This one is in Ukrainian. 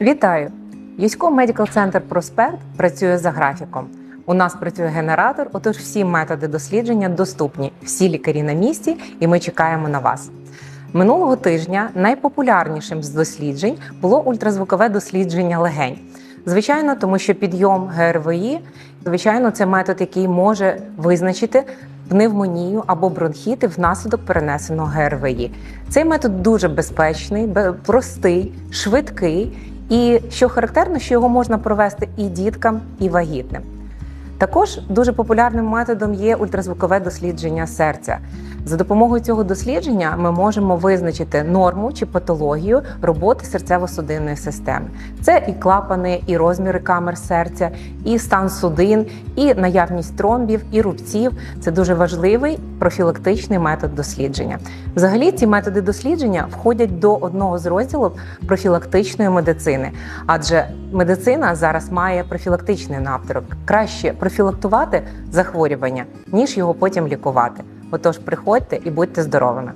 Вітаю! Юсько Medical Center Проспект працює за графіком. У нас працює генератор, отож всі методи дослідження доступні. Всі лікарі на місці, і ми чекаємо на вас. Минулого тижня найпопулярнішим з досліджень було ультразвукове дослідження легень. Звичайно, тому що підйом ГРВІ, звичайно, це метод, який може визначити пневмонію або бронхіти внаслідок перенесеного ГРВІ. Цей метод дуже безпечний, простий, швидкий, і що характерно, що його можна провести і діткам, і вагітним. Також дуже популярним методом є ультразвукове дослідження серця. За допомогою цього дослідження ми можемо визначити норму чи патологію роботи серцево-судинної системи. Це і клапани, і розміри камер серця, і стан судин, і наявність тромбів, і рубців. Це дуже важливий профілактичний метод дослідження. Взагалі, ці методи дослідження входять до одного з розділів профілактичної медицини, адже медицина зараз має профілактичний напрямок. Краще профілактувати захворювання, ніж його потім лікувати. Отож, приходьте і будьте здоровими.